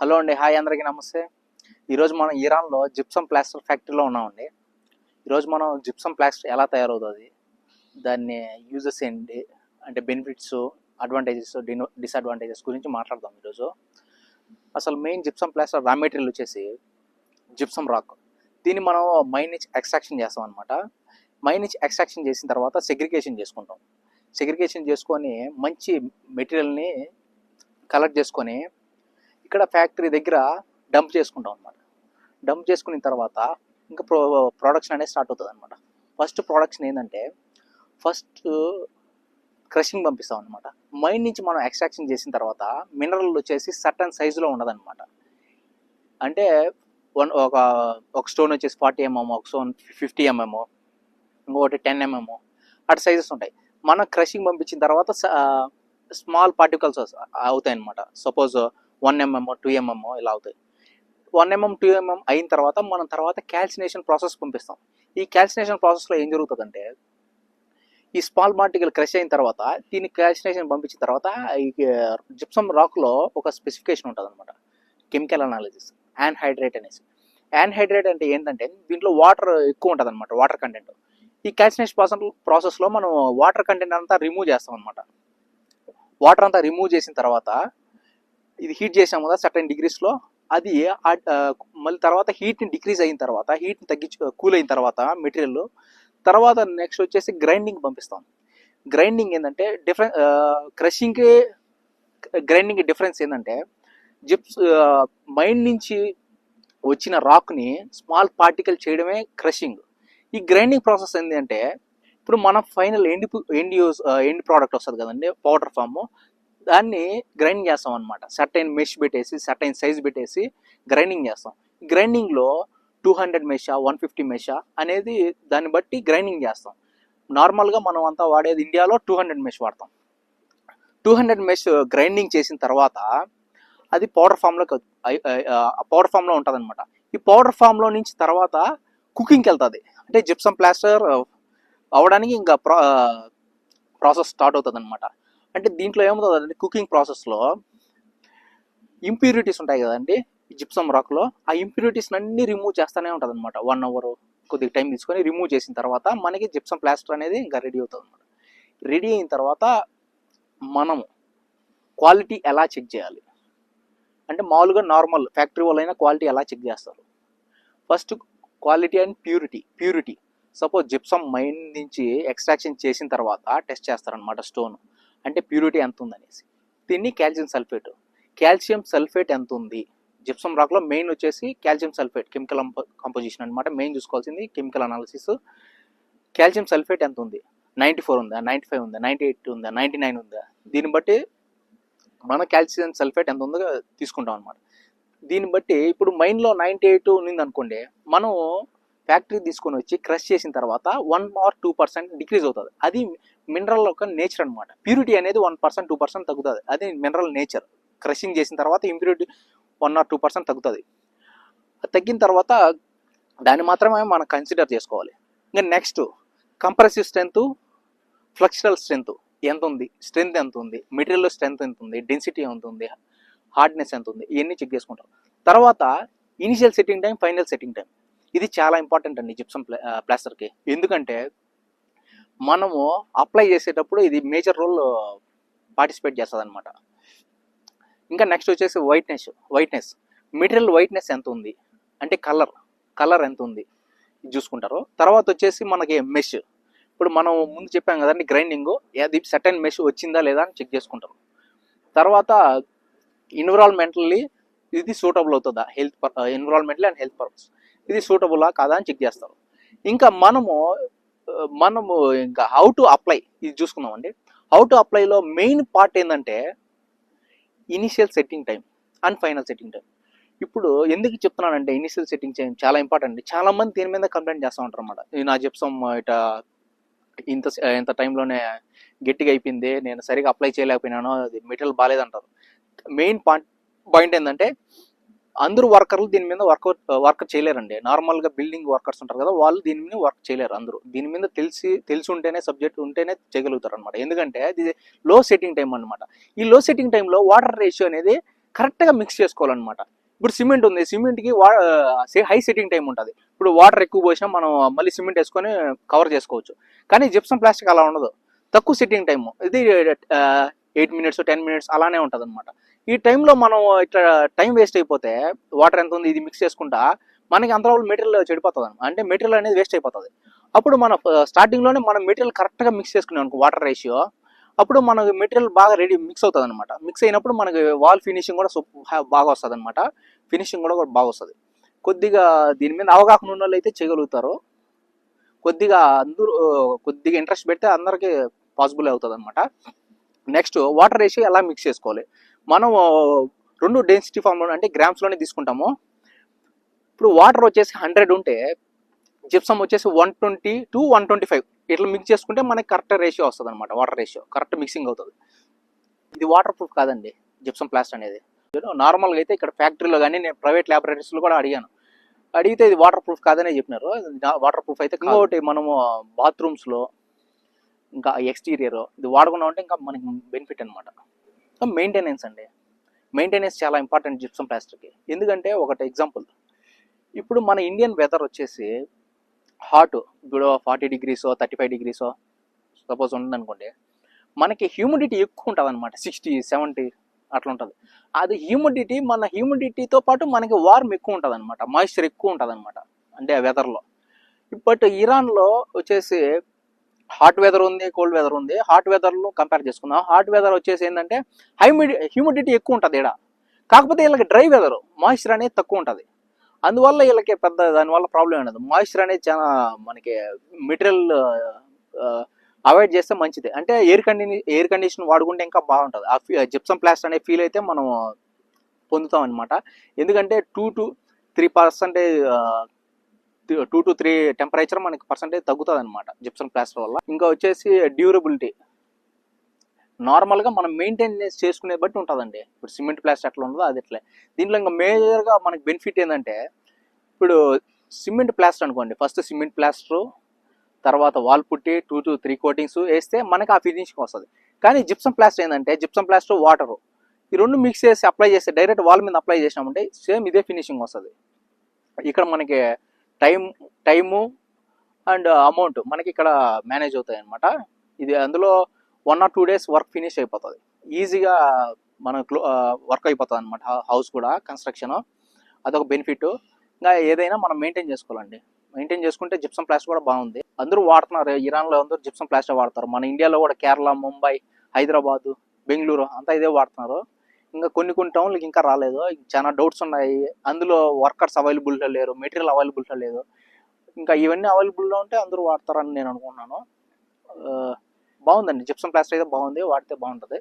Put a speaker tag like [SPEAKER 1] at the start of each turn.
[SPEAKER 1] Hello అండి hi అందరికీ నమస్తే. ఈరోజు మనం ఇరాన్లో జిప్సం ప్లాస్టర్ ఫ్యాక్టరీలో ఉన్నామండి. ఈరోజు మనం జిప్సం ప్లాస్టర్ ఎలా తయారవుతుంది దాన్ని యూజెస్ ఏంటి అంటే బెనిఫిట్స్ అడ్వాంటేజెస్ డిసడ్వాంటేజెస్ గురించి మాట్లాడదాం ఈరోజు. అసలు main gypsum plaster raw material వచ్చేసి జిప్సం రాక్. దీన్ని మనం మైన్ నుంచి ఎక్స్ట్రాక్షన్ చేస్తాం అనమాట మైన్ నుంచి ఎక్స్ట్రాక్షన్ చేసిన తర్వాత సెగ్రిగేషన్ చేసుకుంటాం. సెగ్రిగేషన్ చేసుకొని మంచి మెటీరియల్ని కలెక్ట్ చేసుకొని ఇక్కడ ఫ్యాక్టరీ దగ్గర డంప్ చేసుకుంటాం అనమాట డంప్ చేసుకున్న తర్వాత ఇంకా ప్రో ప్రొడక్షన్ అనేది స్టార్ట్ అవుతుంది అనమాట ఫస్ట్ ప్రొడక్షన్ ఏంటంటే ఫస్ట్ క్రషింగ్ పంపిస్తాం అనమాట మైండ్ నుంచి మనం ఎక్స్ట్రాక్షన్ చేసిన తర్వాత మినరల్ వచ్చేసి సర్టన్ సైజులో ఉండదన్నమాట. అంటే వన్ ఒక ఒక స్టోన్ వచ్చేసి ఫార్టీ ఎంఎం ఒక స్టోన్ ఫిఫ్టీ ఎంఎం ఇంకొకటి టెన్ ఎంఎం అటు సైజెస్ ఉంటాయి. మనం క్రషింగ్ పంపించిన తర్వాత స్మాల్ పార్టికల్స్ అవుతాయి అనమాట suppose one MM two MM ఇలా అవుతాయి. వన్ ఎంఎం టూ ఎంఎం అయిన తర్వాత మనం తర్వాత క్యాల్సినేషన్ ప్రాసెస్ పంపిస్తాం. ఈ క్యాల్సినేషన్ ప్రాసెస్లో ఏం జరుగుతుందంటే ఈ స్మాల్ పార్టికల్ క్రష్ అయిన తర్వాత దీన్ని క్యాల్సినేషన్ పంపించిన తర్వాత ఈ జిప్సమ్ రాక్లో ఒక స్పెసిఫికేషన్ ఉంటుంది అనమాట కెమికల్ అనాలిసిస్ యాన్హైడ్రేట్ అనేసి. యాన్హైడ్రేట్ అంటే ఏంటంటే దీంట్లో వాటర్ ఎక్కువ ఉంటుంది అనమాట వాటర్ కంటెంట్ ఈ క్యాల్సినేషన్ ప్రాసెస్ ప్రాసెస్లో మనం వాటర్ కంటెంట్ అంతా రిమూవ్ చేస్తాం అనమాట వాటర్ అంతా రిమూవ్ చేసిన తర్వాత ఇది హీట్ చేసాము కదా సర్టన్ డిగ్రీస్లో అది మళ్ళీ తర్వాత హీట్ని డిక్రీజ్ అయిన తర్వాత హీట్ని తగ్గించు కూల్ అయిన తర్వాత మెటీరియల్ తర్వాత నెక్స్ట్ వచ్చేసి గ్రైండింగ్ పంపిస్తాం. గ్రైండింగ్ ఏంటంటే డిఫరెన్ క్రషింగ్కి గ్రైండింగ్ డిఫరెన్స్ ఏంటంటే జిప్స్ మైండ్ నుంచి వచ్చిన రాక్ని స్మాల్ పార్టికల్ చేయడమే క్రషింగ్ ఈ గ్రైండింగ్ ప్రాసెస్ ఏంటంటే ఇప్పుడు మన final end end use end product వస్తుంది కదండి పౌడర్ ఫామ్ దాన్ని గ్రైండ్ చేస్తాం అనమాట సర్టైన్ మెష్ పెట్టేసి సర్టైన్ సైజ్ పెట్టేసి గ్రైండింగ్ చేస్తాం. గ్రైండింగ్లో టూ హండ్రెడ్ మెషా వన్ ఫిఫ్టీ మెషా అనేది దాన్ని బట్టి గ్రైండింగ్ చేస్తాం. నార్మల్గా మనం అంతా వాడేది ఇండియాలో టూ హండ్రెడ్ మెష్ వాడతాం. టూ హండ్రెడ్ మెష్ గ్రైండింగ్ చేసిన తర్వాత అది పౌడర్ ఫామ్లో పౌడర్ ఫామ్లో ఉంటుంది అనమాట ఈ పౌడర్ ఫామ్లో నుంచి తర్వాత కుకింగ్కి వెళ్తుంది. అంటే జిప్సం ప్లాస్టర్ అవడానికి ఇంకా ప్రా ప్రాసెస్ స్టార్ట్ అవుతుంది అనమాట అంటే దీంట్లో ఏమవుతుందంటే కుకింగ్ ప్రాసెస్లో ఇంప్యూరిటీస్ ఉంటాయి కదండి జిప్సమ్ రాక్లో ఆ ఇంప్యూరిటీస్ అన్ని రిమూవ్ చేస్తూనే ఉంటుంది అనమాట వన్ అవర్ కొద్దిగా టైం తీసుకొని రిమూవ్ చేసిన తర్వాత మనకి జిప్సమ్ ప్లాస్టర్ అనేది ఇంకా రెడీ అవుతుంది అనమాట రెడీ అయిన తర్వాత మనము క్వాలిటీ ఎలా చెక్ చేయాలి? అంటే మామూలుగా నార్మల్ ఫ్యాక్టరీ వాళ్ళైనా క్వాలిటీ ఎలా చెక్ చేస్తారు? First quality and purity purity suppose gypsum mine నుంచి ఎక్స్ట్రాక్షన్ చేసిన తర్వాత టెస్ట్ చేస్తారనమాట స్టోన్ అంటే ప్యూరిటీ ఎంత ఉందనేసి దీన్ని కాల్షియం సల్ఫేట్. కాల్షియం సల్ఫేట్ ఎంత ఉంది జిప్సం రాక్లో మెయిన్ వచ్చేసి కాల్షియం సల్ఫేట్ కెమికల్ కంపోజిషన్ అనమాట మెయిన్ చూసుకోవాల్సింది కెమికల్ అనాలిసిస్ కాల్షియం సల్ఫేట్ ఎంత ఉంది నైంటీ ఫోర్ ఉందా? నైంటీ ఫైవ్ ఉందా? నైంటీ ఎయిట్ ఉందా? నైంటీ నైన్ ఉందా? దీన్ని బట్టి మన కాల్షియం సల్ఫేట్ ఎంత ఉందో తీసుకుంటాం అనమాట దీన్ని బట్టి ఇప్పుడు మైన్లో నైంటీ ఎయిట్ ఉంది అనుకోండి మనం ఫ్యాక్టరీ తీసుకొని వచ్చి క్రష్ చేసిన తర్వాత one or two percent decrease అవుతుంది. అది మినరల్ యొక్క నేచర్ అనమాట ప్యూరిటీ అనేది వన్ పర్సెంట్ టూ పర్సెంట్ తగ్గుతుంది. అది మినరల్ నేచర్ క్రషింగ్ చేసిన తర్వాత impurity one or two percent తగ్గుతుంది. తగ్గిన తర్వాత దాన్ని మాత్రమే మనం కన్సిడర్ చేసుకోవాలి. ఇంకా next compressive strength flexural strength ఎంత ఉంది? స్ట్రెంత్ ఎంత ఉంది? మెటీరియల్ స్ట్రెంత్ ఎంత ఉంది? డెన్సిటీ ఎంత ఉంది? హార్డ్నెస్ ఎంత ఉంది? ఇవన్నీ చెక్ చేసుకుంటాం. తర్వాత initial setting time final setting time ఇది చాలా ఇంపార్టెంట్ అండి జిప్సమ్ ప్లాస్టర్కి ఎందుకంటే మనము అప్లై చేసేటప్పుడు ఇది మేజర్ రోల్ పార్టిసిపేట్ చేస్తుంది అనమాట ఇంకా నెక్స్ట్ వచ్చేసి వైట్నెస్ వైట్నెస్ మెటీరియల్ వైట్నెస్ ఎంత ఉంది అంటే కలర్ కలర్ ఎంత ఉంది ఇది చూసుకుంటారు. తర్వాత వచ్చేసి మనకి మెష్ ఇప్పుడు మనం ముందు చెప్పాం కదండి గ్రైండింగ్ అది సెటన్ మెష్ వచ్చిందా లేదా అని చెక్ చేసుకుంటారు. తర్వాత ఎన్విరాన్మెంటల్లీ ఇది సూటబుల్ అవుతుందా? Health environmental and health purpose ఇది సూటబులా కాదా అని చెక్ చేస్తారు. ఇంకా మనము మనము ఇంకా హౌ టు అప్లై ఇది చూసుకుందామండి. హౌ టు అప్లైలో మెయిన్ పార్ట్ ఏంటంటే initial setting time and final setting time ఇప్పుడు ఎందుకు చెప్తున్నానంటే ఇనిషియల్ సెట్టింగ్ టైం చాలా ఇంపార్టెంట్ చాలా మంది దీని మీద కంప్లైంట్ చేస్తూ ఉంటారు అనమాట నా చెప్తాం ఇట ఇంత ఇంత టైంలోనే గట్టిగా అయిపోయింది నేను సరిగా అప్లై చేయలేకపోయినాను అది మెటీరియల్ బాగాలేదంటారు. మెయిన్ పాయింట్ పాయింట్ ఏంటంటే అందరూ వర్కర్లు దీని మీద వర్క్ వర్క్ చేయలేరండి. నార్మల్గా బిల్డింగ్ వర్కర్స్ ఉంటారు కదా వాళ్ళు దీని మీద వర్క్ చేయలేరు అందరూ. దీని మీద తెలిసి తెలిసి ఉంటేనే సబ్జెక్ట్ ఉంటేనే చేయగలుగుతారు అనమాట ఎందుకంటే ఇది లో సెట్టింగ్ టైం అనమాట ఈ లో సెట్టింగ్ టైంలో వాటర్ రేషియో అనేది కరెక్ట్గా మిక్స్ చేసుకోవాలన్నమాట. ఇప్పుడు సిమెంట్ ఉంది. సిమెంట్కి వా హై సెట్టింగ్ టైం ఉంటుంది. ఇప్పుడు వాటర్ ఎక్కువ పోసినా మనం మళ్ళీ సిమెంట్ వేసుకొని కవర్ చేసుకోవచ్చు. కానీ జిప్సం ప్లాస్టిక్ అలా ఉండదు. తక్కువ సెట్టింగ్ టైం ఇది ఎయిట్ మినిట్స్ టెన్ మినిట్స్ అలానే ఉంటుంది అనమాట ఈ టైంలో మనం ఇట్లా టైం వేస్ట్ అయిపోతే వాటర్ ఎంత ఉంది ఇది మిక్స్ చేసుకుంటా మనకి అంతలో మెటీరియల్ చెడిపోతుంది అంటే మెటీరియల్ అనేది వేస్ట్ అయిపోతుంది. అప్పుడు మన స్టార్టింగ్లోనే మనం మెటీరియల్ కరెక్ట్గా మిక్స్ చేసుకున్నాం అనుకో వాటర్ రేషియో అప్పుడు మనకు మెటీరియల్ బాగా రెడీ మిక్స్ అవుతుంది అనమాట మిక్స్ అయినప్పుడు మనకి వాల్ ఫినిషింగ్ కూడా సూప్- బాగా వస్తుంది అనమాట ఫినిషింగ్ కూడా కూడా బాగా వస్తుంది. కొద్దిగా దీని మీద అవగాహన ఉన్న వాళ్ళు అయితే చేయగలుగుతారు. కొద్దిగా అందరూ కొద్దిగా ఇంట్రెస్ట్ పెడితే అందరికీ పాసిబుల్ అవుతుంది అనమాట నెక్స్ట్ వాటర్ వేసి ఎలా మిక్స్ చేసుకోవాలి? మనం రెండు డెన్సిటీ ఫామ్ అంటే గ్రామ్స్లోనే తీసుకుంటాము. ఇప్పుడు వాటర్ వచ్చేసి హండ్రెడ్ ఉంటే జిప్సమ్ వచ్చేసి one twenty to one twenty five ఇట్లా మిక్స్ చేసుకుంటే మనకి కరెక్ట్ రేషియో వస్తుంది అనమాట వాటర్ రేషియో కరెక్ట్ మిక్సింగ్ అవుతుంది. ఇది వాటర్ ప్రూఫ్ కాదండి జిప్సమ్ ప్లాస్ట్ అనేది. నార్మల్గా అయితే ఇక్కడ ఫ్యాక్టరీలో కానీ నేను ప్రైవేట్ ల్యాబొరేటరీస్లో కూడా అడిగాను. అడిగితే ఇది వాటర్ ప్రూఫ్ కాదనే చెప్పినారు. వాటర్ ప్రూఫ్ అయితే ఇంకొకటి మనము బాత్రూమ్స్లో ఇంకా ఎక్స్టీరియర్ ఇది వాడుకున్నామంటే ఇంకా మనకి బెనిఫిట్ అనమాట మెయింటెనెన్స్ అండి. మెయింటెనెన్స్ చాలా ఇంపార్టెంట్ జిప్సం ప్లాస్టర్కి ఎందుకంటే ఒకటి ఎగ్జాంపుల్ ఇప్పుడు మన ఇండియన్ వెదర్ వచ్చేసి హాట్ ఇప్పుడు ఫార్టీ డిగ్రీసో థర్టీ ఫైవ్ డిగ్రీసో సపోజ్ ఉందనుకోండి మనకి హ్యూమిడిటీ ఎక్కువ ఉంటుంది అనమాట సిక్స్టీ సెవెంటీ అట్లా ఉంటుంది. అది హ్యూమిడిటీ మన హ్యూమిడిటీతో పాటు మనకి వార్మ్ ఎక్కువ ఉంటుంది అనమాట మాయిశ్చర్ ఎక్కువ ఉంటుంది అనమాట అంటే ఆ వెదర్లో బట్ ఇరాన్లో వచ్చేసి హాట్ వెదర్ ఉంది కోల్డ్ వెదర్ ఉంది. హాట్ వెదర్లో కంపేర్ చేసుకుందాం. హాట్ వెదర్ వచ్చేసి ఏంటంటే హ్యూమిడి హ్యూమిడిటీ ఎక్కువ ఉంటుంది ఇక్కడ కాకపోతే వీళ్ళకి డ్రై వెదర్ మాయిశ్చర్ అనేది తక్కువ ఉంటుంది. అందువల్ల వీళ్ళకి పెద్ద దానివల్ల ప్రాబ్లం ఉండదు మాయిశ్చర్ అనేది చాలా మనకి మెటీరియల్ అవాయిడ్ చేస్తే మంచిది. అంటే ఎయిర్ కండిషన్ ఎయిర్ కండిషన్ వాడుకుంటే ఇంకా బాగుంటుంది. ఆ జిప్సం ప్లాస్ట్ అనే ఫీల్ అయితే మనం పొందుతాం అనమాట ఎందుకంటే two to three percentage two to three temperature మనకి పర్సంటేజ్ తగ్గుతుంది అనమాట జిప్సన్ ప్లాస్టర్ వల్ల. ఇంకా వచ్చేసి డ్యూరబిలిటీ నార్మల్గా మనం మెయింటెనెన్స్ చేసుకునే బట్టి ఉంటుందండి. ఇప్పుడు సిమెంట్ ప్లాస్టర్ ఎట్లా ఉండదో అది ఎట్లే దీంట్లో ఇంకా మేజర్గా మనకి బెనిఫిట్ ఏంటంటే ఇప్పుడు సిమెంట్ ప్లాస్టర్ అనుకోండి. ఫస్ట్ సిమెంట్ ప్లాస్టర్ తర్వాత wall putty two to three coatings వేస్తే మనకి ఆ ఫినిషింగ్ వస్తుంది. కానీ జిప్సం ప్లాస్టర్ ఏంటంటే జిప్సం ప్లాస్టర్ వాటరు ఈ రెండు మిక్స్ చేసి అప్లై చేస్తే డైరెక్ట్ వాల్ మీద అప్లై చేసినామంటే సేమ్ ఇదే ఫినిషింగ్ వస్తుంది. ఇక్కడ మనకి టైం టైము అండ్ అమౌంట్ మనకి ఇక్కడ మేనేజ్ అవుతాయి అనమాట ఇది అందులో one or two days work finish అయిపోతుంది. ఈజీగా మన వర్క్ అయిపోతుంది అనమాట హౌస్ కూడా కన్స్ట్రక్షన్. అదొక బెనిఫిట్. ఇంకా ఏదైనా మనం మెయింటైన్ చేసుకోవాలండి. మెయింటైన్ చేసుకుంటే జిప్సం ప్లాస్టర్ కూడా బాగుంది. అందరూ వాడుతున్నారు. ఇరాన్లో అందరూ జిప్సం ప్లాస్టర్ వాడతారు. మన ఇండియాలో కూడా కేరళ ముంబై హైదరాబాదు బెంగళూరు అంతా ఇదే వాడుతున్నారు. ఇంకా కొన్ని కొన్ని టౌన్లకి ఇంకా రాలేదు. చాలా డౌట్స్ ఉన్నాయి. అందులో వర్కర్స్ అవైలబుల్గా లేరు. మెటీరియల్ అవైలబుల్గా లేదు. ఇంకా ఇవన్నీ అవైలబుల్లో ఉంటే అందరూ వాడతారని నేను అనుకున్నాను బాగుందండి. జిప్సం ప్లాస్టర్ అయితే బాగుంది. వాడితే బాగుంటుంది.